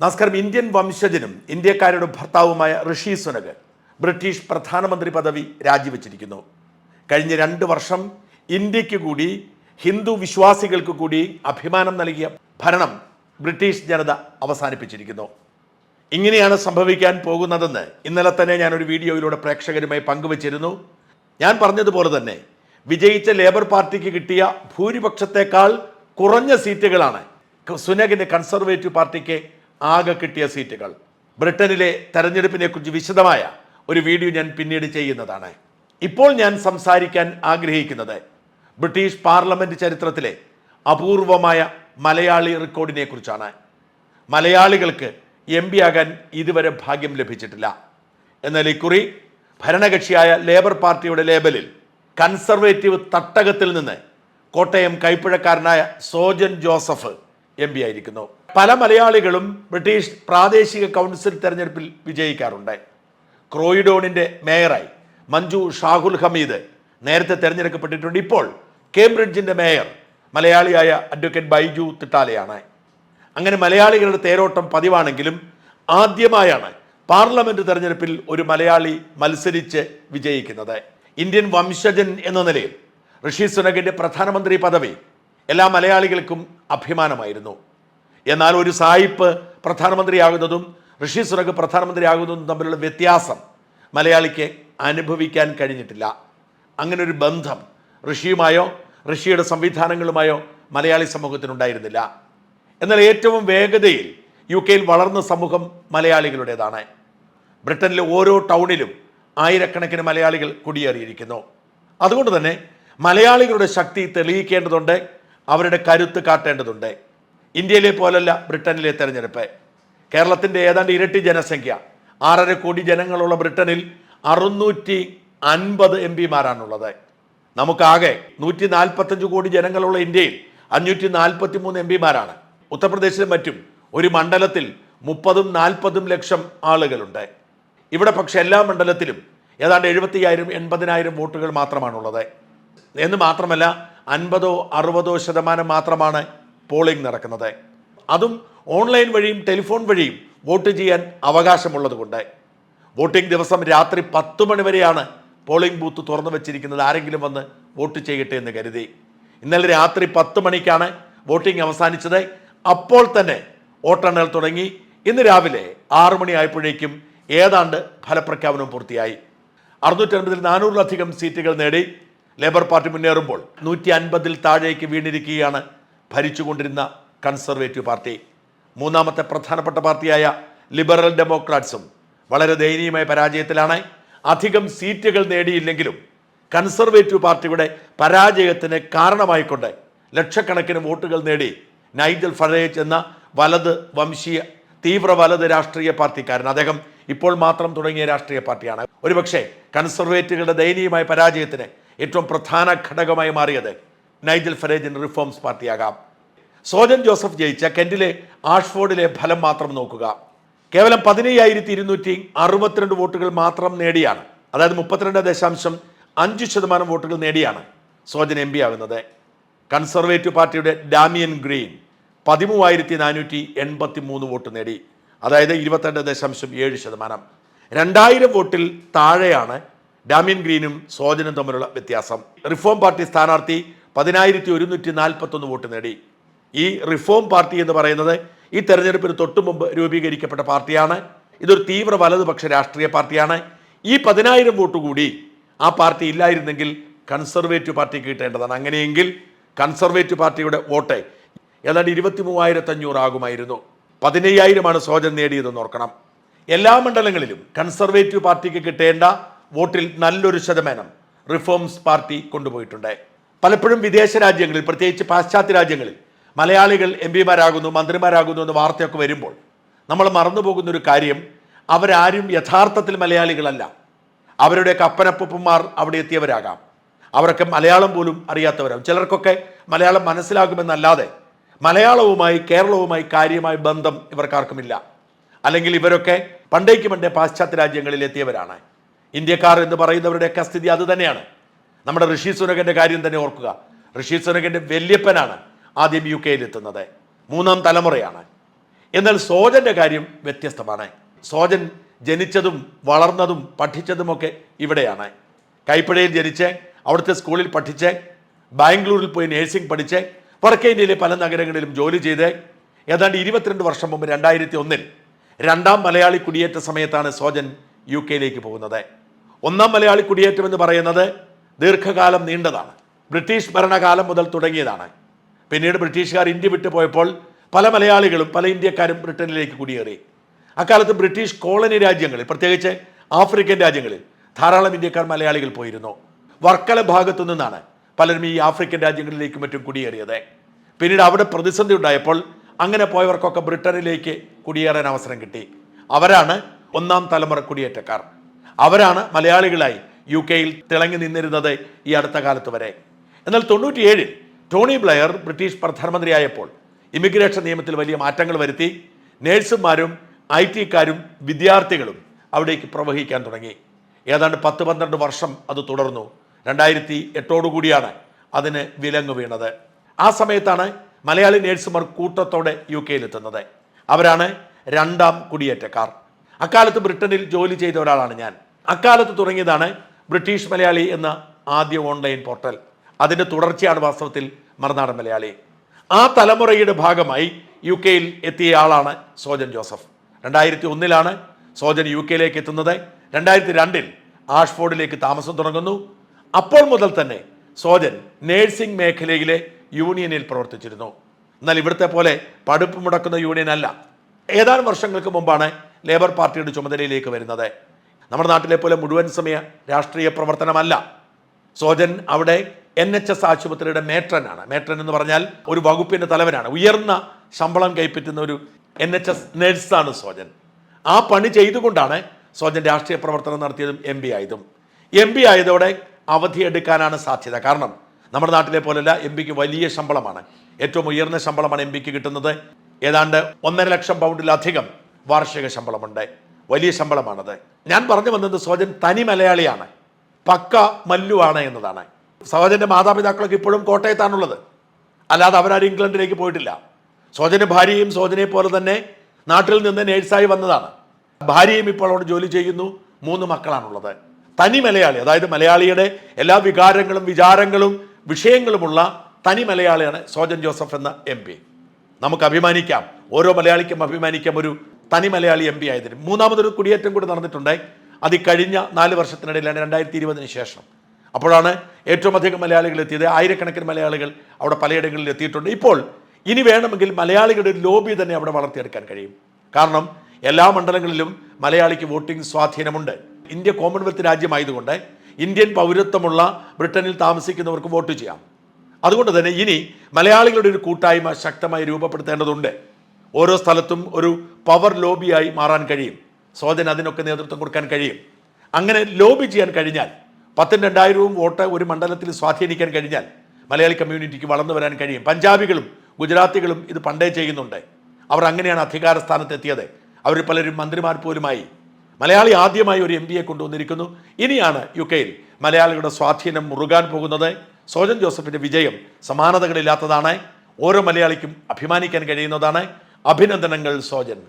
നമസ്കാരം ഇന്ത്യൻ വംശജനും ഇന്ത്യക്കാരുടെ ഭർത്താവുമായ ഋഷി സുനക് ബ്രിട്ടീഷ് പ്രധാനമന്ത്രി പദവി രാജിവെച്ചിരിക്കുന്നു. കഴിഞ്ഞ രണ്ട് വർഷം ഇന്ത്യയ്ക്ക് കൂടി ഹിന്ദു വിശ്വാസികൾക്ക് കൂടി അഭിമാനം നൽകിയ ഭരണം ബ്രിട്ടീഷ് ജനത അവസാനിപ്പിച്ചിരിക്കുന്നു. ഇങ്ങനെയാണ് സംഭവിക്കാൻ പോകുന്നതെന്ന് ഇന്നലെ തന്നെ ഞാനൊരു വീഡിയോയിലൂടെ പ്രേക്ഷകരുമായി പങ്കുവച്ചിരുന്നു. ഞാൻ പറഞ്ഞതുപോലെ തന്നെ വിജയിച്ച ലേബർ പാർട്ടിക്ക് കിട്ടിയ ഭൂരിപക്ഷത്തെക്കാൾ കുറഞ്ഞ സീറ്റുകളാണ് സുനഗിന്റെ കൺസർവേറ്റീവ് പാർട്ടിക്ക് ആകെ കിട്ടിയ സീറ്റുകൾ. ബ്രിട്ടനിലെ തെരഞ്ഞെടുപ്പിനെ കുറിച്ച് വിശദമായ ഒരു വീഡിയോ ഞാൻ പിന്നീട് ചെയ്യുന്നതാണ്. ഇപ്പോൾ ഞാൻ സംസാരിക്കാൻ ആഗ്രഹിക്കുന്നത് ബ്രിട്ടീഷ് പാർലമെന്റ് ചരിത്രത്തിലെ അപൂർവമായ മലയാളി റെക്കോർഡിനെ കുറിച്ചാണ്. മലയാളികൾക്ക് എം പി ആകാൻ ഇതുവരെ ഭാഗ്യം ലഭിച്ചിട്ടില്ല. എന്നാൽ ഇക്കുറി ഭരണകക്ഷിയായ ലേബർ പാർട്ടിയുടെ ലേബലിൽ കൺസർവേറ്റീവ് തട്ടകത്തിൽ നിന്ന് കോട്ടയം കൈപ്പുഴക്കാരനായ സോജൻ ജോസഫ് എം പി ആയിരിക്കുന്നു. പല മലയാളികളും ബ്രിട്ടീഷ് പ്രാദേശിക കൗൺസിൽ തെരഞ്ഞെടുപ്പിൽ വിജയിക്കാറുണ്ട്. ക്രോയിഡോണിന്റെ മേയറായി മഞ്ജു ഷാഹുൽ ഹമീദ് നേരത്തെ തെരഞ്ഞെടുക്കപ്പെട്ടിട്ടുണ്ട്. ഇപ്പോൾ കേംബ്രിഡ്ജിന്റെ മേയർ മലയാളിയായ അഡ്വക്കേറ്റ് ബൈജു തിട്ടാലയാണ്. അങ്ങനെ മലയാളികളുടെ തേരോട്ടം പതിവാണെങ്കിലും ആദ്യമായാണ് പാർലമെന്റ് തെരഞ്ഞെടുപ്പിൽ ഒരു മലയാളി മത്സരിച്ച് വിജയിക്കുന്നത്. ഇന്ത്യൻ വംശജൻ എന്ന നിലയിൽ ഋഷി സുനകിന്റെ പ്രധാനമന്ത്രി പദവി എല്ലാ മലയാളികൾക്കും അഭിമാനമായിരുന്നു. എന്നാൽ ഒരു സായിപ്പ് പ്രധാനമന്ത്രിയാകുന്നതും ഋഷി സുനക് പ്രധാനമന്ത്രിയാകുന്നതും തമ്മിലുള്ള വ്യത്യാസം മലയാളിക്ക് അനുഭവിക്കാൻ കഴിഞ്ഞിട്ടില്ല. അങ്ങനെ ഒരു ബന്ധം ഋഷിയുമായോ ഋഷിയുടെ സംവിധാനങ്ങളുമായോ മലയാളി സമൂഹത്തിനുണ്ടായിരുന്നില്ല. എന്നാൽ ഏറ്റവും വേഗതയിൽ യു കെയിൽ വളർന്ന സമൂഹം മലയാളികളുടേതാണ്. ബ്രിട്ടനിലെ ഓരോ ടൗണിലും ആയിരക്കണക്കിന് മലയാളികൾ കുടിയേറിയിരിക്കുന്നു. അതുകൊണ്ട് തന്നെ മലയാളികളുടെ ശക്തി തെളിയിക്കേണ്ടതുണ്ട് അവരുടെ കരുത്ത് കാട്ടേണ്ടതുണ്ട്. ഇന്ത്യയിലെ പോലല്ല ബ്രിട്ടനിലെ തെരഞ്ഞെടുപ്പ്. കേരളത്തിന്റെ ഏതാണ്ട് ഇരട്ടി ജനസംഖ്യ. ആറര കോടി ജനങ്ങളുള്ള ബ്രിട്ടനിൽ അറുന്നൂറ്റി അൻപത് എം പിമാരാണുള്ളത്. നമുക്കാകെ നൂറ്റി നാൽപ്പത്തഞ്ച് കോടി ജനങ്ങളുള്ള ഇന്ത്യയിൽ അഞ്ഞൂറ്റി നാൽപ്പത്തി മൂന്ന് എം പിമാരാണ്. ഉത്തർപ്രദേശിലും മറ്റും ഒരു മണ്ഡലത്തിൽ മുപ്പതും നാൽപ്പതും ലക്ഷം ആളുകളുണ്ട്. ഇവിടെ പക്ഷേ എല്ലാ മണ്ഡലത്തിലും ഏതാണ്ട് എഴുപത്തിയായിരം എൺപതിനായിരം വോട്ടുകൾ മാത്രമാണുള്ളത്. എന്ന് മാത്രമല്ല അൻപതോ അറുപതോ ശതമാനം മാത്രമാണ് പോളിംഗ് നടക്കുന്നത്. അതും ഓൺലൈൻ വഴിയും ടെലിഫോൺ വഴിയും വോട്ട് ചെയ്യാൻ അവകാശമുള്ളതുകൊണ്ട്. വോട്ടിംഗ് ദിവസം രാത്രി പത്ത് മണി വരെയാണ് പോളിംഗ് ബൂത്ത് തുറന്നു വെച്ചിരിക്കുന്നത്. ആരെങ്കിലും വന്ന് വോട്ട് ചെയ്യട്ടെ എന്ന് കരുതി. ഇന്നലെ രാത്രി പത്ത് മണിക്കാണ് വോട്ടിംഗ് അവസാനിച്ചത്. അപ്പോൾ തന്നെ വോട്ടെണ്ണൽ തുടങ്ങി. ഇന്ന് രാവിലെ ആറു മണിയായപ്പോഴേക്കും ഏതാണ്ട് ഫലപ്രഖ്യാപനം പൂർത്തിയായി. അറുന്നൂറ്റി അൻപതിൽ നാനൂറിലധികം സീറ്റുകൾ നേടി. ലേബർ പാർട്ടി മുന്നേറുമ്പോൾ നൂറ്റി അൻപതിൽ താഴേക്ക് വീണിരിക്കുകയാണ് ഭരിച്ചുകൊണ്ടിരുന്ന കൺസർവേറ്റീവ് പാർട്ടി. മൂന്നാമത്തെ പ്രധാനപ്പെട്ട പാർട്ടിയായ ലിബറൽ ഡെമോക്രാറ്റ്സും വളരെ ദയനീയമായ പരാജയത്തിലാണ്. അധികം സീറ്റുകൾ നേടിയില്ലെങ്കിലും കൺസർവേറ്റീവ് പാർട്ടിയുടെ പരാജയത്തിന് കാരണമായിക്കൊണ്ട് ലക്ഷക്കണക്കിന് വോട്ടുകൾ നേടി നൈജൽ ഫറേജ് എന്ന വലത് വംശീയ തീവ്ര വലത് രാഷ്ട്രീയ പാർട്ടിക്കാരൻ. അദ്ദേഹം ഇപ്പോൾ മാത്രം തുടങ്ങിയ രാഷ്ട്രീയ പാർട്ടിയാണ്. ഒരുപക്ഷെ കൺസർവേറ്റീവുകളുടെ ദയനീയമായ പരാജയത്തിന് ഏറ്റവും പ്രധാന ഘടകമായി മാറിയത് നൈജൽ ഫരേജിൻ റിഫോംസ് പാർട്ടിയാകാം. സോജൻ ജോസഫ് ജയിച്ച കെന്റിലെ ആഷ്ഫോർഡിലെ ഫലം മാത്രം നോക്കുക. കേവലം പതിനയ്യായിരത്തി ഇരുന്നൂറ്റി അറുപത്തിരണ്ട് വോട്ടുകൾ മാത്രം നേടിയാണ്. അതായത് മുപ്പത്തിരണ്ട് ദശാംശം അഞ്ച് ശതമാനം വോട്ടുകൾ നേടിയാണ് സോജൻ എം പി ആകുന്നത്. കൺസർവേറ്റീവ് പാർട്ടിയുടെ ഡാമിയൻ ഗ്രീൻ പതിമൂവായിരത്തി നാനൂറ്റി എൺപത്തി മൂന്ന് വോട്ട് നേടി. അതായത് ഇരുപത്തിരണ്ട് ദശാംശം ഏഴ് ശതമാനം. രണ്ടായിരം വോട്ടിൽ താഴെയാണ് ഡാമിയൻ ഗ്രീനും സോജനും തമ്മിലുള്ള വ്യത്യാസം. റിഫോം പാർട്ടി സ്ഥാനാർത്ഥി പതിനായിരത്തി ഒരുന്നൂറ്റി നാൽപ്പത്തൊന്ന് വോട്ട് നേടി. ഈ റിഫോം പാർട്ടി എന്ന് പറയുന്നത് ഈ തെരഞ്ഞെടുപ്പിന് തൊട്ടു മുമ്പ് രൂപീകരിക്കപ്പെട്ട പാർട്ടിയാണ്. ഇതൊരു തീവ്ര വലതുപക്ഷ രാഷ്ട്രീയ പാർട്ടിയാണ്. ഈ പതിനായിരം വോട്ട് കൂടി ആ പാർട്ടി ഇല്ലായിരുന്നെങ്കിൽ കൺസർവേറ്റീവ് പാർട്ടി കിട്ടേണ്ടതാണ്. അങ്ങനെയെങ്കിൽ കൺസർവേറ്റീവ് പാർട്ടിയുടെ വോട്ട് ഏതാണ്ട് ഇരുപത്തി മൂവായിരത്തി അഞ്ഞൂറ് ആകുമായിരുന്നു. പതിനയ്യായിരമാണ് സോജൻ നേടിയതെന്ന് ഓർക്കണം. എല്ലാ മണ്ഡലങ്ങളിലും കൺസർവേറ്റീവ് പാർട്ടിക്ക് കിട്ടേണ്ട വോട്ടിൽ നല്ലൊരു ശതമാനം റിഫോംസ് പാർട്ടി കൊണ്ടുപോയിട്ടുണ്ട്. പലപ്പോഴും വിദേശ രാജ്യങ്ങളിൽ പ്രത്യേകിച്ച് പാശ്ചാത്യ രാജ്യങ്ങളിൽ മലയാളികൾ എം പിമാരാകുന്നു മന്ത്രിമാരാകുന്നു എന്ന വാർത്തയൊക്കെ വരുമ്പോൾ നമ്മൾ മറന്നുപോകുന്ന ഒരു കാര്യം അവരാരും യഥാർത്ഥത്തിൽ മലയാളികളല്ല. അവരുടെ കപ്പനപ്പൂപ്പന്മാർ അവിടെ എത്തിയവരാകാം. അവരൊക്കെ മലയാളം പോലും അറിയാത്തവരാകും. ചിലർക്കൊക്കെ മലയാളം മനസ്സിലാകുമെന്നല്ലാതെ മലയാളവുമായി കേരളവുമായി കാര്യമായ ബന്ധം ഇവർക്കാർക്കുമില്ല. അല്ലെങ്കിൽ ഇവരൊക്കെ പണ്ടേക്ക് പണ്ടേ പാശ്ചാത്യ രാജ്യങ്ങളിൽ എത്തിയവരാണ്. ഇന്ത്യക്കാർ എന്ന് പറയുന്നവരുടെയൊക്കെ സ്ഥിതി അത് തന്നെയാണ്. നമ്മുടെ ഋഷി സുനകന്റെ കാര്യം തന്നെ ഓർക്കുക. ഋഷി സുനകന്റെ വല്യപ്പനാണ് ആദ്യം യു കെയിൽ എത്തുന്നത് മൂന്നാം തലമുറയാണ്. എന്നാൽ സോജന്റെ കാര്യം വ്യത്യസ്തമാണ്. സോജൻ ജനിച്ചതും വളർന്നതും പഠിച്ചതുമൊക്കെ ഇവിടെയാണ്. കൈപ്പഴയിൽ ജനിച്ച് അവിടുത്തെ സ്കൂളിൽ പഠിച്ച് ബാംഗ്ലൂരിൽ പോയി നേഴ്സിംഗ് പഠിച്ച് വടക്കേ ഇന്ത്യയിലെ പല നഗരങ്ങളിലും ജോലി ചെയ്ത് ഏതാണ്ട് ഇരുപത്തിരണ്ട് വർഷം മുമ്പ് രണ്ടായിരത്തി ഒന്നിൽ രണ്ടാം മലയാളി കുടിയേറ്റ സമയത്താണ് സോജൻ യു കെയിലേക്ക് പോകുന്നത്. ഒന്നാം മലയാളി കുടിയേറ്റം എന്ന് പറയുന്നത് ദീർഘകാലം നീണ്ടതാണ്. ബ്രിട്ടീഷ് ഭരണകാലം മുതൽ തുടങ്ങിയതാണ്. പിന്നീട് ബ്രിട്ടീഷുകാർ ഇന്ത്യ വിട്ടു പോയപ്പോൾ പല മലയാളികളും പല ഇന്ത്യക്കാരും ബ്രിട്ടനിലേക്ക് കുടിയേറി. അക്കാലത്ത് ബ്രിട്ടീഷ് കോളനി രാജ്യങ്ങളിൽ പ്രത്യേകിച്ച് ആഫ്രിക്കൻ രാജ്യങ്ങളിൽ ധാരാളം ഇന്ത്യക്കാർ മലയാളികൾ പോയിരുന്നു. വർക്കല ഭാഗത്തു നിന്നാണ് പലരും ഈ ആഫ്രിക്കൻ രാജ്യങ്ങളിലേക്കും മറ്റും കുടിയേറിയത്. പിന്നീട് അവിടെ പ്രതിസന്ധി ഉണ്ടായപ്പോൾ അങ്ങനെ പോയവർക്കൊക്കെ ബ്രിട്ടനിലേക്ക് കുടിയേറാൻ അവസരം കിട്ടി. അവരാണ് ഒന്നാം തലമുറ കുടിയേറ്റക്കാർ. അവരാണ് മലയാളികളായി യു കെയിൽ തിളങ്ങി നിന്നിരുന്നത് ഈ അടുത്ത കാലത്ത് വരെ. എന്നാൽ തൊണ്ണൂറ്റിയേഴിൽ ടോണി ബ്ലെയർ ബ്രിട്ടീഷ് പ്രധാനമന്ത്രിയായപ്പോൾ ഇമിഗ്രേഷൻ നിയമത്തിൽ വലിയ മാറ്റങ്ങൾ വരുത്തി നേഴ്സുമാരും ഐ ടിക്കാരും വിദ്യാർത്ഥികളും അവിടേക്ക് പ്രവഹിക്കാൻ തുടങ്ങി. ഏതാണ്ട് പത്ത് പന്ത്രണ്ട് വർഷം അത് തുടർന്നു. രണ്ടായിരത്തി എട്ടോടുകൂടിയാണ് അതിന് വിലങ്ങ് വീണത്. ആ സമയത്താണ് മലയാളി നേഴ്സുമാർ കൂട്ടത്തോടെ യു കെയിലെത്തുന്നത് അവരാണ് രണ്ടാം കുടിയേറ്റക്കാർ. അക്കാലത്ത് ബ്രിട്ടനിൽ ജോലി ചെയ്ത ഒരാളാണ് ഞാൻ. അക്കാലത്ത് തുടങ്ങിയതാണ് ബ്രിട്ടീഷ് മലയാളി എന്ന ആദ്യ ഓൺലൈൻ പോർട്ടൽ. അതിന്റെ തുടർച്ചയാണ് വാസ്തവത്തിൽ മറുനാടൻ മലയാളി. ആ തലമുറയുടെ ഭാഗമായി യു കെയിൽ എത്തിയ ആളാണ് സോജൻ ജോസഫ്. രണ്ടായിരത്തി ഒന്നിലാണ് സോജൻ യു കെയിലേക്ക് എത്തുന്നത്. രണ്ടായിരത്തി രണ്ടിൽ ആഷ്ഫോർഡിലേക്ക് താമസം തുടങ്ങുന്നു. അപ്പോൾ മുതൽ തന്നെ സോജൻ നേഴ്സിംഗ് മേഖലയിലെ യൂണിയനിൽ പ്രവർത്തിച്ചിരുന്നു. എന്നാൽ ഇവിടുത്തെ പോലെ പടുപ്പ് മുടക്കുന്ന യൂണിയൻ അല്ല ഏതാനും വർഷങ്ങൾക്ക് മുമ്പാണ് ലേബർ പാർട്ടിയുടെ ചുമതലയിലേക്ക് വരുന്നത്. നമ്മുടെ നാട്ടിലെ പോലെ മുഴുവൻ സമയ രാഷ്ട്രീയ പ്രവർത്തനമല്ല. സോജൻ അവിടെ എൻ എച്ച് എസ് ആശുപത്രിയുടെ മേട്രനാണ്. മേട്രൻ എന്ന് പറഞ്ഞാൽ ഒരു വകുപ്പിന്റെ തലവനാണ്. ഉയർന്ന ശമ്പളം കൈപ്പറ്റുന്ന ഒരു എൻ എച്ച് എസ് നേഴ്സാണ് സോജൻ. ആ പണി ചെയ്തുകൊണ്ടാണ് സോജൻ രാഷ്ട്രീയ പ്രവർത്തനം നടത്തിയതും എം പി ആയതും. എം പി ആയതോടെ അവധി എടുക്കാനാണ് സാധ്യത. കാരണം നമ്മുടെ നാട്ടിലെ പോലെയല്ല എം പിക്ക് വലിയ ശമ്പളമാണ്. ഏറ്റവും ഉയർന്ന ശമ്പളമാണ് എം പിക്ക് കിട്ടുന്നത്. ഏതാണ്ട് ഒന്നര ലക്ഷം പൗണ്ടിലധികം വാർഷിക ശമ്പളമുണ്ട്. വലിയ ശമ്പളമാണത്. ഞാൻ പറഞ്ഞു വന്നത് സോജൻ തനി മലയാളിയാണ്. പക്ക മല്ലുവാണ് എന്നതാണ്. സോജന്റെ മാതാപിതാക്കളൊക്കെ ഇപ്പോഴും കോട്ടയത്താണുള്ളത്. അല്ലാതെ അവരാരും ഇംഗ്ലണ്ടിലേക്ക് പോയിട്ടില്ല. സോജന്റെ ഭാര്യയും സോജനെ പോലെ തന്നെ നാട്ടിൽ നിന്ന് നേഴ്സായി വന്നതാണ്. ഭാര്യയും ഇപ്പോൾ അവിടെ ജോലി ചെയ്യുന്നു. മൂന്ന് മക്കളാണുള്ളത്. തനി മലയാളി അതായത് മലയാളിയുടെ എല്ലാ വികാരങ്ങളും വിചാരങ്ങളും വിഷയങ്ങളുമുള്ള തനി മലയാളിയാണ് സോജൻ ജോസഫ് എന്ന എം നമുക്ക് അഭിമാനിക്കാം. ഓരോ മലയാളിക്കും അഭിമാനിക്കാം ഒരു തനി മലയാളി എം പി ആയതിന്. മൂന്നാമതൊരു കുടിയേറ്റം കൂടി നടന്നിട്ടുണ്ടായി. അത് കഴിഞ്ഞ നാല് വർഷത്തിനിടയിലാണ് രണ്ടായിരത്തി ഇരുപതിന് ശേഷം. അപ്പോഴാണ് ഏറ്റവും അധികം മലയാളികൾ എത്തിയത്. ആയിരക്കണക്കിന് മലയാളികൾ അവിടെ പലയിടങ്ങളിൽ എത്തിയിട്ടുണ്ട്. ഇപ്പോൾ ഇനി വേണമെങ്കിൽ മലയാളികളുടെ ഒരു ലോബി തന്നെ അവിടെ വളർത്തിയെടുക്കാൻ കഴിയും. കാരണം എല്ലാ മണ്ഡലങ്ങളിലും മലയാളിക്ക് വോട്ടിംഗ് സ്വാധീനമുണ്ട്. ഇന്ത്യ കോമൺവെൽത്ത് രാജ്യമായതുകൊണ്ട് ഇന്ത്യൻ പൗരത്വമുള്ള ബ്രിട്ടനിൽ താമസിക്കുന്നവർക്ക് വോട്ട് ചെയ്യാം. അതുകൊണ്ട് തന്നെ ഇനി മലയാളികളുടെ ഒരു കൂട്ടായ്മ ശക്തമായി രൂപപ്പെടുത്തേണ്ടതുണ്ട്. ഓരോ സ്ഥലത്തും ഒരു പവർ ലോബിയായി മാറാൻ കഴിയും. സോജൻ അതിനൊക്കെ നേതൃത്വം കൊടുക്കാൻ കഴിയും. അങ്ങനെ ലോബി ചെയ്യാൻ കഴിഞ്ഞാൽ പത്തും രണ്ടായിരവും വോട്ട് ഒരു മണ്ഡലത്തിൽ സ്വാധീനിക്കാൻ കഴിഞ്ഞാൽ മലയാളി കമ്മ്യൂണിറ്റിക്ക് വളർന്നു വരാൻ കഴിയും. പഞ്ചാബികളും ഗുജറാത്തികളും ഇത് പണ്ടേ ചെയ്യുന്നുണ്ട്. അവർ അങ്ങനെയാണ് അധികാര സ്ഥാനത്തെത്തിയത് അവർ പലരും മന്ത്രിമാർ പോലുമായി. മലയാളി ആദ്യമായി ഒരു എം പിയെ കൊണ്ടുവന്നിരിക്കുന്നു. ഇനിയാണ് യു കെയിൽ മലയാളികളുടെ സ്വാധീനം മുറുകാൻ പോകുന്നത്. സോജൻ ജോസഫിന്റെ വിജയം സമാനതകളില്ലാത്തതാണ്. ഓരോ മലയാളിക്കും അഭിമാനിക്കാൻ കഴിയുന്നതാണ്. അഭിനന്ദനങ്ങൾ സോജൻ.